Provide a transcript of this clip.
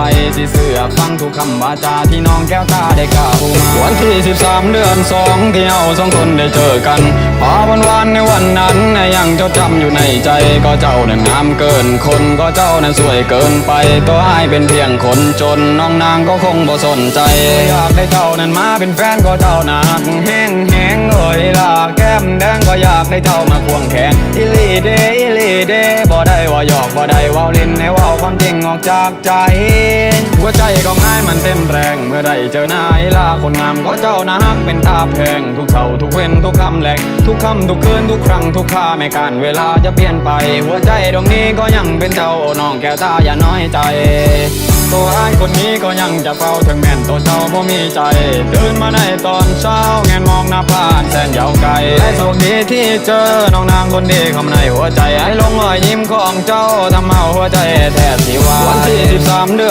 ไปสิเสือฟังทุกคำวาจาที่น้องแก้วตาได้กล่าวมาวันที่ 13 เดือนสองที่เราสองคนได้เจอกันพอวันวานในวันนั้นยังจดจำอยู่ในใจก็เจ้านั้นงามเกินคนก็เจ้านั้นสวยเกินไปตัวอ้ายเป็นเพียงคนจนน้องนางก็คงบ่สนใจอยากได้เจ้านั้นมาเป็นแฟนก็เจ้านักแห้งแห้งเอ่ยล่ะแก้มแดงก็อยากได้เจ้ามาควงแขนอิลีเดอิลีเดบ่ได้ว่าหยอกบ่ได้ว่าเล่นให้ว่าว ออกจากใจ หัวใจก็ง่ายมันเต้นแรง เมื่อได้เจอนาไอ้ลาคนงามก็เจ้านะฮักเป็นตาแพง ทุกเช้าทุกเว้นทุกคำแหลกทุกคำทุกคืนทุกครั้งทุกค่าไม่การเวลาจะเปลี่ยนไป หัวใจดวงนี้ก็ยังเป็นเจ้าน้องแก้วตาอย่าน้อยใจตัวอ้ายคนนี้ก็ยังจะเฝ้าถึงแม่นตัวเจ้าบ่มีใจ ตื่นมาในตอนเช้าแงนมองหน้าผา นแสนยาวไกลและโชคดีที่เจอน้องนางคนดีเข้ามาในหัวใจไอ้ลงรอยยิ้มของเจ้าทำเอาหัวใจแทบสิวายวันที่13เดือน